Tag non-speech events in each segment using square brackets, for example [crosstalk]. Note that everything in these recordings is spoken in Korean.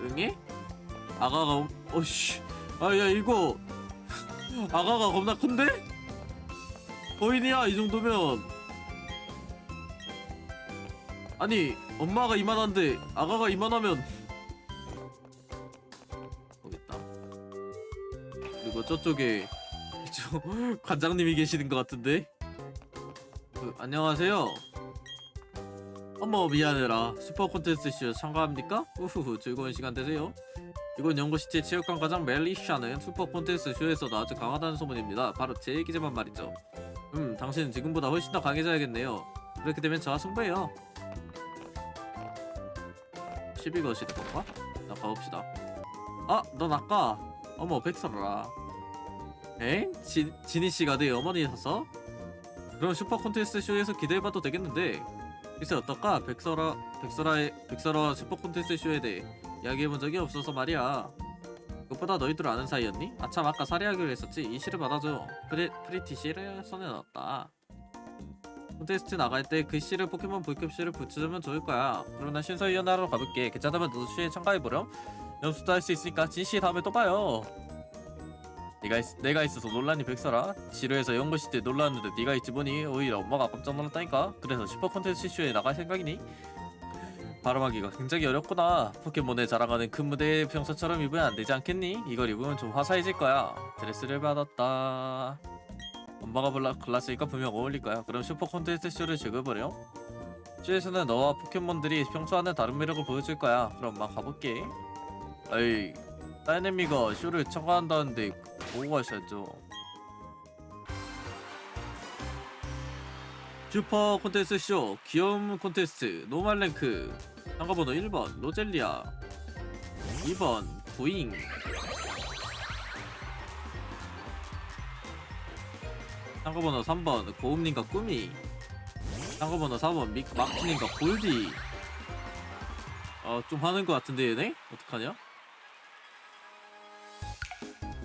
응애? 아가가 엄- 어씨. 아야 이거. 아가가 겁나 큰데? 거인이야 이 정도면. 아니 엄마가 이만한데 아가가 이만하면. 모르겠다. 그리고 저쪽에 [laughs] 저 관장님이 계시는 것 같은데? 그, 안녕하세요 어머 미안해라 슈퍼 콘테스트 쇼 참가합니까? 우후후 즐거운 시간 되세요 이건 연구시티의 체육관 과장 멜리샤는 슈퍼 콘테스트 쇼에서도 아주 강하다는 소문입니다 바로 제 얘기지만 말이죠 음 당신은 지금보다 훨씬 더 강해져야겠네요 그렇게 되면 저와 승부해요 12거시는 건가? 나 가봅시다 아! 넌 아까 어머 백설아 엥? 지, 지니씨가 내 어머니여서? 그럼 슈퍼 콘테스트 쇼에서 기대해봐도 되겠는데 글쎄 어떨까? 백설아 백설아의 백설아 슈퍼 콘테스트 쇼에 대해 이야기해본 적이 없어서 말이야. 그것보다 너희들 아는 사이였니? 아참 아까 사례하기로 했었지. 이 시를 받아줘. 프리, 프리티 시를 손에 넣었다. 콘테스트 나갈 때 그 시를 포켓몬 볼캡실을 붙여주면 좋을 거야. 그럼 난 신서위원회로 가볼게. 괜찮다면 너도 쇼에 참가해보렴. 연습도 할 수 있으니까 진씨 다음에 또 봐요 내가, 있, 내가 있어서 논란이 백설아 지루해서 연구시 때 놀랐는데 네가 있지 보니 오히려 엄마가 깜짝 놀랐다니까. 그래서 슈퍼 콘테스트 쇼에 나갈 생각이니? 발음하기가 굉장히 어렵구나. 포켓몬에 자랑하는 큰 무대에 평소처럼 입으면 안 되지 않겠니? 이걸 입으면 좀 화사해질 거야. 드레스를 받았다. 엄마가 골랐으니까 분명 어울릴 거야. 그럼 슈퍼 콘테스트 쇼를 즐겨보렴. 쇼에서는 너와 포켓몬들이 평소와는 다른 매력을 보여줄 거야. 그럼 엄마 가볼게. 에이 따이네미가 쇼를 참가한다는데 보고 가셔야죠 슈퍼 콘테스트 쇼 귀여움 콘테스트 노말 랭크 참가번호 1번 로젤리아 2번 부잉 참가번호 3번 고음님과 꾸미 참가번호 4번 미, 마크님과 골디 어 좀 하는 것 같은데 얘네? 어떡하냐?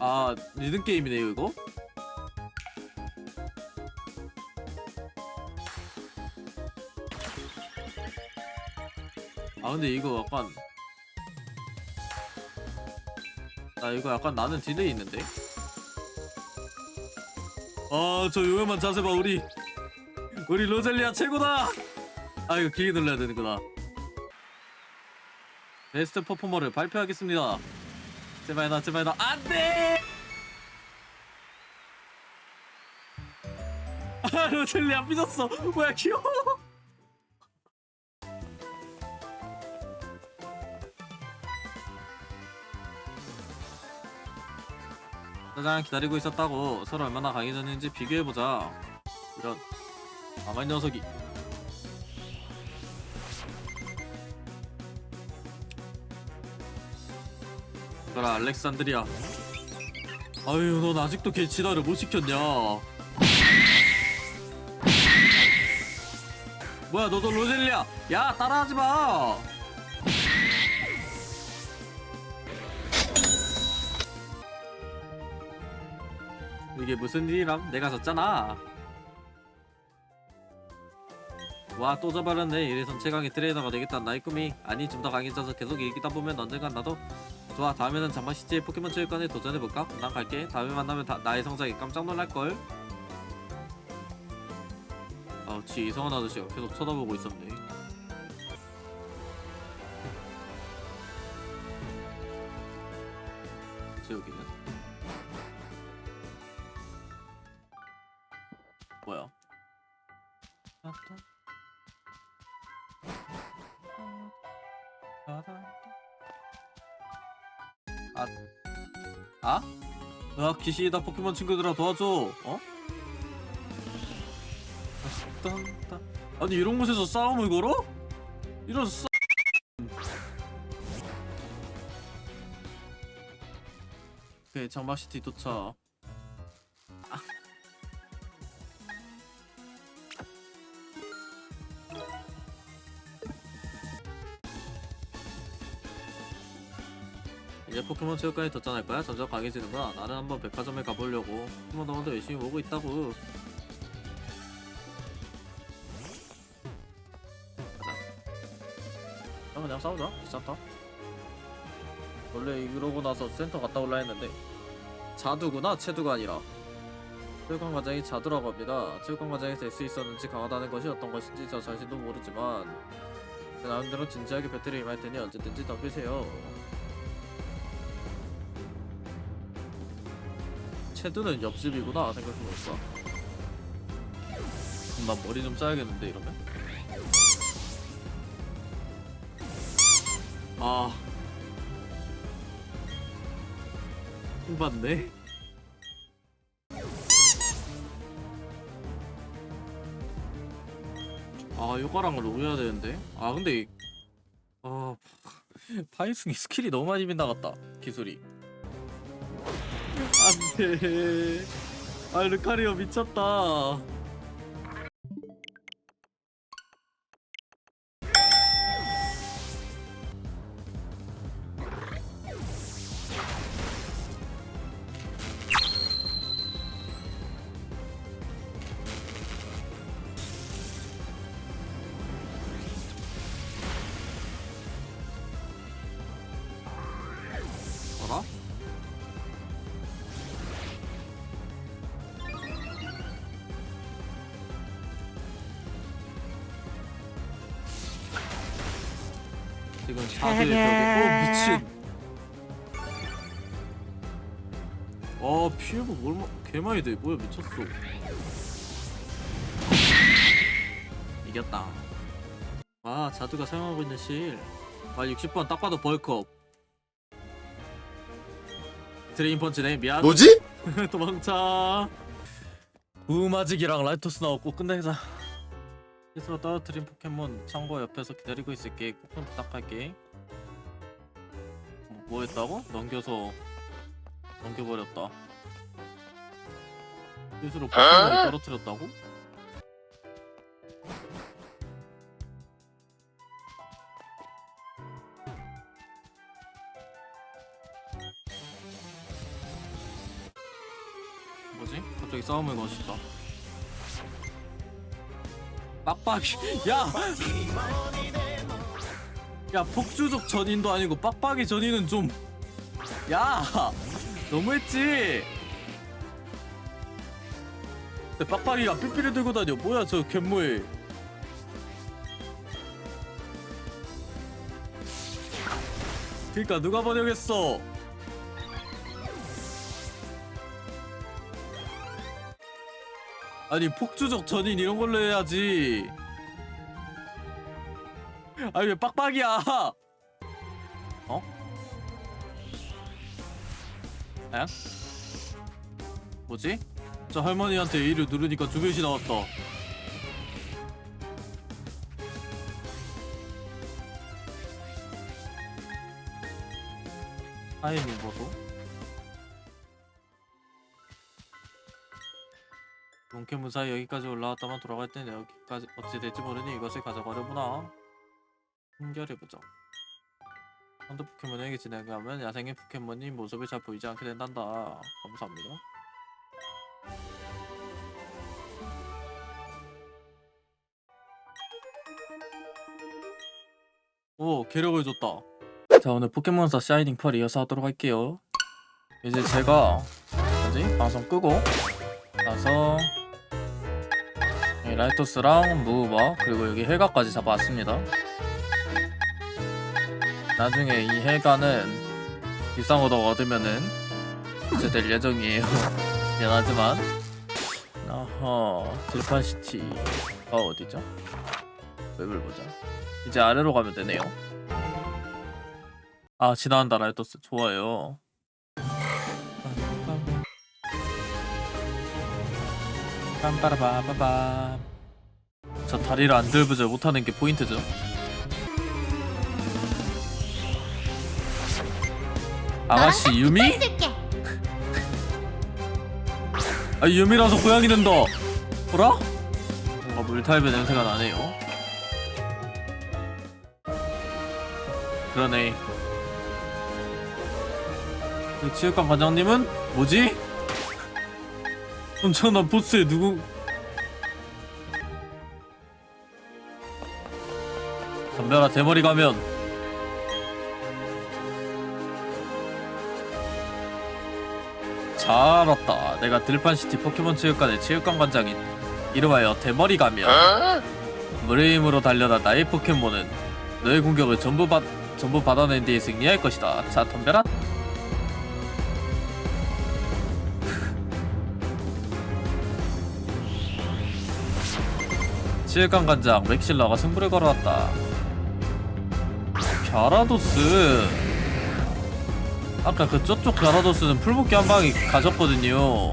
아 리듬 게임이네요 이거? 아 근데 이거 약간 나 이거 약간 나는 딜레이 있는데? 아저 요염한 자세 봐 우리. 우리 로젤리아 최고다! 아 이거 길게 눌러야 되는구나. 베스트 퍼포머를 발표하겠습니다 제발 나 제발 나 안돼! 아 로젤리아 삐졌어. 뭐야 귀여워. 짜장 기다리고 있었다고 서로 얼마나 강해졌는지 비교해보자. 이런 망할 녀석이 그라 알렉산드리아 아유 넌 아직도 걔 진화를 못 시켰냐 뭐야 너도 로젤리아 야 따라하지마 이게 무슨 일이람? 내가 졌잖아. 와또 져버렸네. 이래선 최강의 트레이너가 되겠다는 나의 꿈이. 아니 좀 더 강해져서 계속 이기다 보면 언젠간 나도 좋아 다음에는 장마 시티의 포켓몬 체육관에 도전해볼까? 난 갈게. 다음에 만나면 다, 나의 성장에 깜짝 놀랄걸. 아, 뒤 이상한 아저씨가 계속 쳐다보고 있었네. 아? 아, 귀신이다 포켓몬 친구들아 도와줘. 어? 딴, 딴. 아니 이런 곳에서 싸움을 걸어? 이런 싸. 오케이 장마시티 도착. 포켓몬 체육관에 덧전할 거야? 점점 강해지는구나. 나는 한번 백화점에 가보려고. 포켓몬 동원도 열심히 모으고 있다고. 가자. 그럼 그냥 싸우자. 귀찮다. 원래 이러고 나서 센터 갔다 올라 했는데 자두구나 체두가 아니라 체육관 과장이 자두라고 합니다. 체육관 과장에서 S 있었는지 강하다는 것이 어떤 것인지 저 자신도 모르지만 제 나름대로 진지하게 배틀에 임할 테니 언제든지 덤비세요. 체두는 옆집이구나 생각해보니까 그럼 난 머리 좀 짜야겠는데 이러면? 아. 맞네 아 요거랑 로해야 되는데? 아 근데 이- 아 파이승이 스킬이 너무 많이 빗나갔다 기술이 안돼 아 르카리오 미쳤다 자두의 벽에 어 미친. 아 피해가 얼마 개 많이 돼. 뭐야 미쳤어. 이겼다. 아 자두가 사용하고 있는 실아 60번 딱 봐도 벌컵 드레인 펀치네 미안. 뭐지? [laughs] 도망쳐. 우마직이랑 라이토스 나오고 끝내자. 스스로 떨어뜨린 포켓몬 창고 옆에서 기다리고 있을게. 꼭 좀 부탁할게 뭐, 뭐 했다고? 넘겨서 넘겨버렸다 스스로 포켓몬을 떨어뜨렸다고? 뭐지? 갑자기 싸움을 거셨다. 빡빡이 [laughs] 야! 야 폭주족 전인도 아니고 빡빡이 전인은 좀 야! 너무했지? 근데 빡빡이가 삐삐를 들고 다녀 뭐야 저 괴물 그니까 누가 번역했어 아니 폭주적 전인 이런 걸로 해야지. [laughs] 아니 왜 빡빡이야? 어? 에? 뭐지? 저 할머니한테 A를 누르니까 두 배시 나왔다. 타이밍 보소. 롱캐 무사히 여기까지 올라왔다만 돌아갈 땐 여기까지 어찌 될지 모르니 이것을 가져가려구나. 힘결해보자. 헌트 포켓몬에게 진행하면 야생의 포켓몬이 모습이 잘 보이지 않게 된단다. 감사합니다. 오, 괴력을 줬다. 자, 오늘 포켓몬스터 샤이닝 펄 이어서 하도록 할게요. 이제 제가 뭐지? 방송 끄고 나서 이 라이토스랑 무우버 그리고 여기 헬가까지 잡아왔습니다. 나중에 이 헬가는 거더 얻으면은 이제 될 예정이에요. [laughs] 미안하지만 어허 들판시티가 어디죠? 맵을 보자. 이제 아래로 가면 되네요. 아 지나간다 라이토스 좋아요. 빰빠라바바밤 저 다리를 안 들부절 못하는 게 포인트죠 아가씨 유미? 아 유미라서 고양이 된다 뭐라? 뭔가 물탈배 냄새가 나네요 그러네 그 치육관 관장님은 뭐지? 엄청난 보스에 누구 덤벼라 대머리 가면 잘 알았다. 내가 들판시티 포켓몬 체육관의 체육관 관장인 이름하여 대머리가며 물의 힘으로 달려다 나의 포켓몬은 너의 공격을 전부 받 전부 받아낸 뒤에 승리할 것이다. 자, 덤벼라. 체육관 관장 맥실러가 승부를 걸어왔다. 갸라도스 아까 그 저쪽 갸라도스는 풀복귀 한 방에 가졌거든요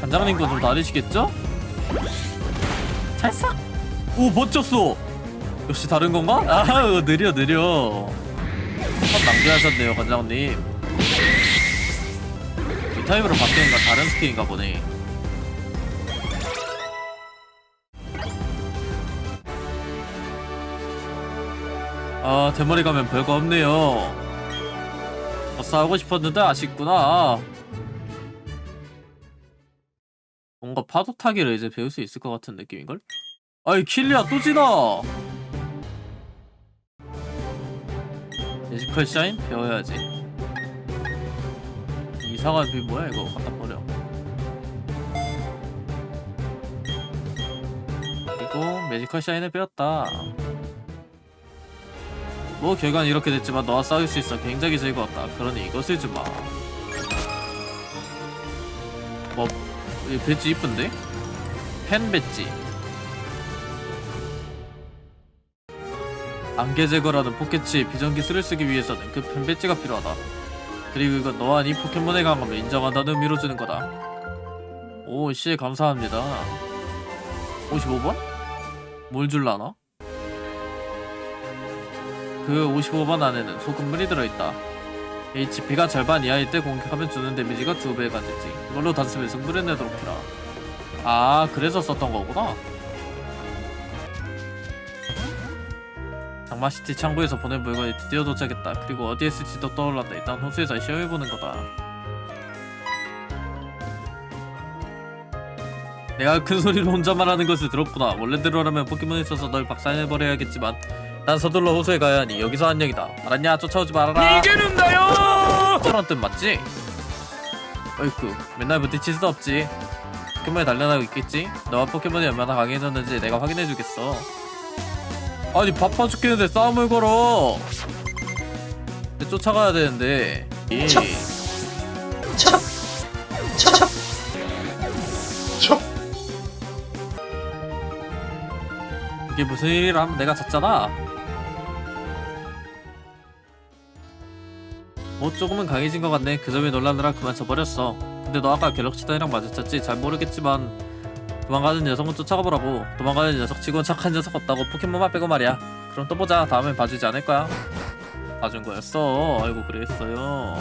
관장님 건 좀 다르시겠죠? 찰싹! 오 멋졌어! 역시 다른 건가? 아 이거 느려 느려 한 낭비하셨네요 관장님 이 타입으로 건 다른 스킬인가 보네 아 대머리 가면 별거 없네요 더 싸우고 싶었는데 아쉽구나. 뭔가 파도 타기를 이제 배울 수 있을 것 같은 느낌인걸? 아이 킬리야 또 지나! 매지컬 샤인 배워야지. 이상한 비 뭐야 이거? 갖다 버려. 그리고 매지컬 샤인을 배웠다 뭐 결과는 이렇게 됐지만 너와 싸울 수 있어 굉장히 즐거웠다 그러니 이것을 주마 뭐, 이 배지 이쁜데? 펜 배지 안개 제거라는 포켓치 비전기술을 쓰기 위해서는 그 펜 배지가 필요하다 그리고 이건 너와 네 포켓몬의 강함을 인정한다는 의미로 주는 거다 오 씨 감사합니다 55번? 뭘 줄라나? 그 55번 안에는 소금물이 들어있다. HP가 절반 이하일 때 공격하면 주는 데미지가 두 배가 되지. 이걸로 단숨에 승부를 내도록 해라. 아, 그래서 썼던 거구나. 장마시티 창고에서 보낸 물건이 드디어 도착했다. 그리고 어디에 쓸지도 떠올랐다. 일단 호수에서 시험해보는 거다. 내가 큰 소리로 혼자 말하는 것을 들었구나. 원래대로라면 포켓몬에 있어서 널 박살내버려야겠지만 난 서둘러 호수에 가야 하니 여기서 안녕이다. 알았냐? 쫓아오지 말아라. 이게는다요. 저런 뜻 맞지? 어이쿠 맨날 부딪힐 수 없지 포켓몬이 단련하고 있겠지? 너와 포켓몬이 얼마나 강해졌는지 내가 확인해주겠어 아니 바빠 죽겠는데 싸움을 걸어 근데 쫓아가야 되는데 이 척. 척. 척. 척. 이게 무슨 일이람 내가 졌잖아 뭐 조금은 강해진 것 같네. 그 점에 놀라느라 그만 져버렸어. 근데 너 아까 갤럭시단이랑 마주쳤지? 잘 모르겠지만 도망가는 녀석은 쫓아가 보라고. 도망가는 녀석 치곤 착한 녀석 없다고 포켓몬만 빼고 말이야. 그럼 또 보자. 다음엔 봐주지 않을 거야. 봐준 거였어. 아이고 그랬어요.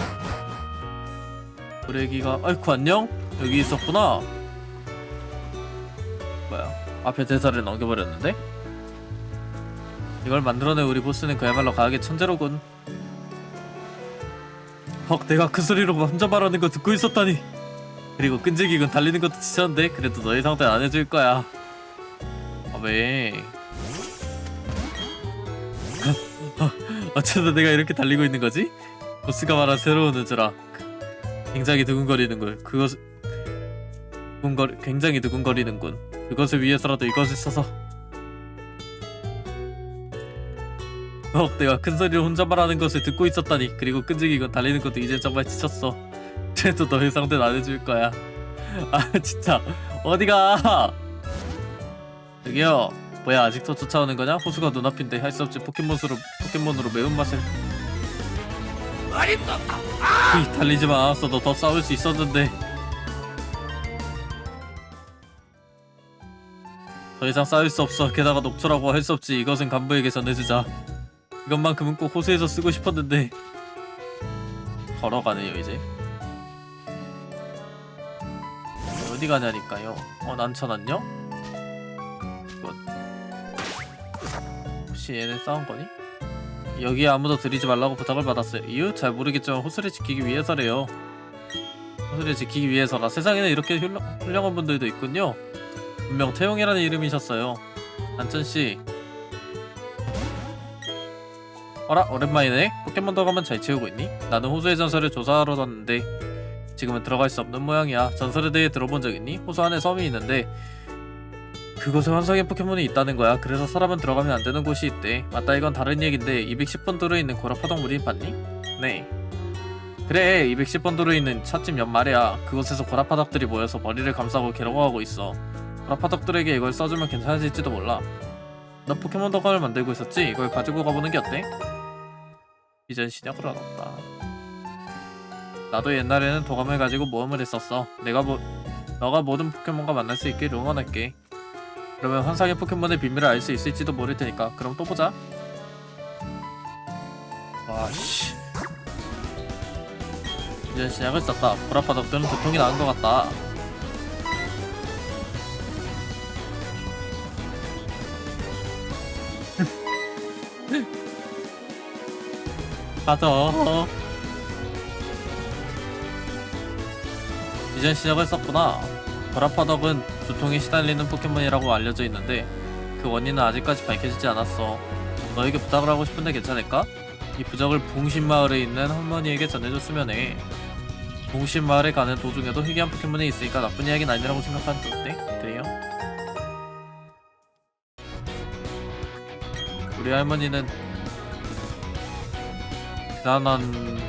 브레기가 아이쿠 안녕? 여기 있었구나. 뭐야? 앞에 대사를 넘겨버렸는데? 이걸 만들어낸 우리 보스는 그야말로 과학의 천재로군 헉 내가 그 소리로 혼자 말하는 거 듣고 있었다니 그리고 끈질기군 달리는 것도 지쳤는데 그래도 너의 상대는 안 해줄 거야 아 왜? [laughs] 어쩌다 내가 이렇게 달리고 있는 거지? 보스가 말한 새로운 우주라 굉장히 두근거리는 걸 그것 두근거리 굉장히 두근거리는군 그것을 위해서라도 이것을 써서 어, 내가 큰 소리로 혼자 말하는 것을 듣고 있었다니 그리고 끈질기고 달리는 것도 이제 정말 지쳤어. 그래도 너의 상대는 안 해줄 거야. 아 진짜. 어디가? 저기요. 뭐야 아직도 쫓아오는 거냐? 호수가 눈앞인데 할 수 없지 포켓몬으로 포켓몬으로 매운맛을. 이 달리지만 않았어도 더 싸울 수 있었는데. 더 이상 싸울 수 없어. 게다가 녹초라고 할 수 없지. 이것은 간부에게 전해주자 이것만큼은 꼭 호수에서 쓰고 싶었는데 걸어가네요 이제 어디 가냐니까요 어 난천 안녕? 혹시 얘네 싸운 거니? 여기에 아무도 들이지 말라고 부탁을 받았어요. 이유? 잘 모르겠지만 호수를 지키기 위해서래요. 호수를 지키기 위해서라. 세상에는 이렇게 훌륭, 훌륭한 분들도 있군요. 분명 태용이라는 이름이셨어요. 안천 씨. 어라 오랜만이네. 포켓몬 도감은 잘 채우고 있니? 나는 호수의 전설을 조사하러 왔는데 지금은 들어갈 수 없는 모양이야. 전설에 대해 들어본 적 있니? 호수 안에 섬이 있는데 그곳에 환상의 포켓몬이 있다는 거야. 그래서 사람은 들어가면 안 되는 곳이 있대. 맞다 이건 다른 얘긴데 210번 도로에 있는 고라 파동 무린 봤니? 네. 그래 210번 도로에 있는 찻집 옆 말이야. 그곳에서 고라 파덕들이 모여서 머리를 감싸고 괴로워하고 있어. 고라 파덕들에게 이걸 써주면 괜찮아질지도 몰라. 너 포켓몬 도감을 만들고 있었지? 이걸 가지고 가보는 게 어때? 이젠 신약을 얻었다. 나도 옛날에는 도감을 가지고 모험을 했었어. 내가 뭐 너가 모든 포켓몬과 만날 수 있길 응원할게. 그러면 환상의 포켓몬의 비밀을 알 수 있을지도 모를 테니까. 그럼 또 보자. 와씨. 이젠 신약을 썼다. 보라파덕들은 두통이 나은 것 같다. 가자. 이젠 시작을 썼구나. 보라파덕은 두통에 시달리는 포켓몬이라고 알려져 있는데 그 원인은 아직까지 밝혀지지 않았어. 너에게 부탁을 하고 싶은데 괜찮을까? 이 부적을 봉신마을에 있는 할머니에게 전해줬으면 해. 봉신마을에 가는 도중에도 희귀한 포켓몬이 있으니까 나쁜 이야기는 아니라고 생각하는데 어때? 그래요? 우리 할머니는 대단한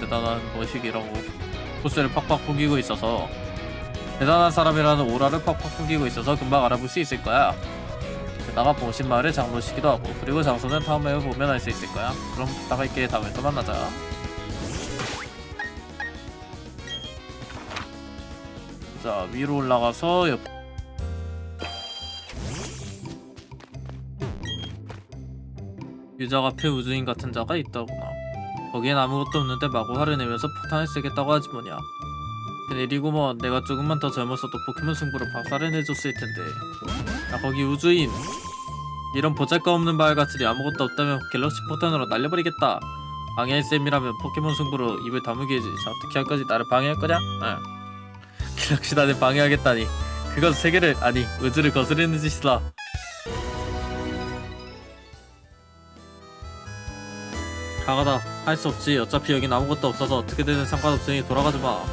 대단한 머시기라고 포스를 팍팍 풍기고 있어서 대단한 사람이라는 오라를 팍팍 풍기고 있어서 금방 알아볼 수 있을 거야. 게다가 봉신 마을의 장로시기도 하고 그리고 장소는 다음에 보면 알 수 있을 거야. 그럼 부탁할게 다음에 또 만나자. 자 위로 올라가서 옆 유적 앞에 우주인 같은 자가 있다구나. 거기엔 아무것도 없는데 마구 화를 내면서 폭탄을 쓰겠다고 하지 뭐냐. 내리고 뭐 내가 조금만 더 젊었어도 포켓몬 승부로 박살을 내줬을 텐데. 야 거기 우주인. 이런 보잘것없는 말같으니 아무것도 없다면 갤럭시 포탄으로 날려버리겠다. 방해할 셈이라면 포켓몬 승부로 입을 다물게지. 자 어떻게 할 거지? 나를 방해할 거냐? 응. [laughs] 갤럭시 나를 방해하겠다니. 그건 세계를 아니 우주를 거스르는 짓이다. 강하다. 할 수 없지. 어차피 여긴 아무것도 없어서 어떻게 되든 상관없으니 돌아가지 마.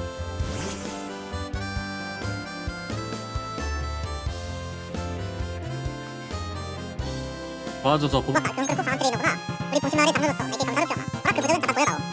도와줘서 고... 고맙다. 그럼 그렇고 사람들이 있는구나. 우리 보시마을에 잠들었어. 내게 감사를 표하마. 아, 그 부적은 잠깐 보여다오.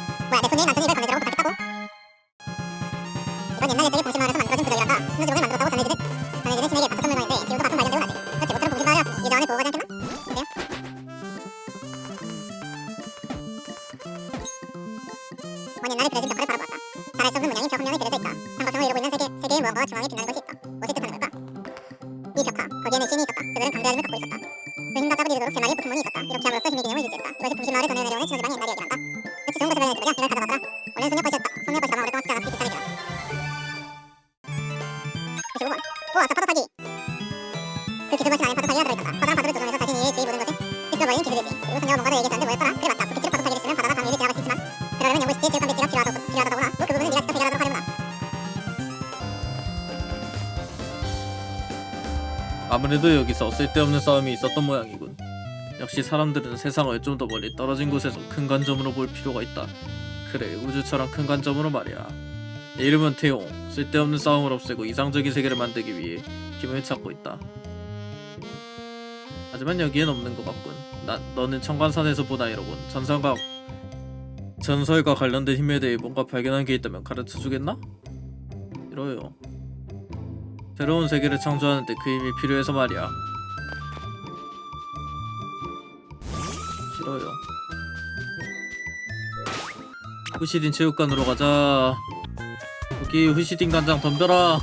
아무래도 여기서 쓸데없는 싸움이 있었던 모양이군. 역시 사람들은 세상을 좀 더 멀리 떨어진 곳에서 큰 관점으로 볼 필요가 있다. 그래, 우주처럼 큰 관점으로 말이야. 내 이름은 태용. 쓸데없는 싸움을 없애고 이상적인 세계를 만들기 위해 힘을 찾고 있다. 하지만 여기엔 없는 것 같군. 나, 너는 청관산에서 보다 이러군. 전설과 전설과 관련된 힘에 대해 뭔가 발견한 게 있다면 가르쳐 주겠나? 이러요. 새로운 세계를 창조하는데 그 힘이 필요해서 말이야. 싫어요. 후시딘 체육관으로 가자. 여기 후시딘 관장 덤벼라.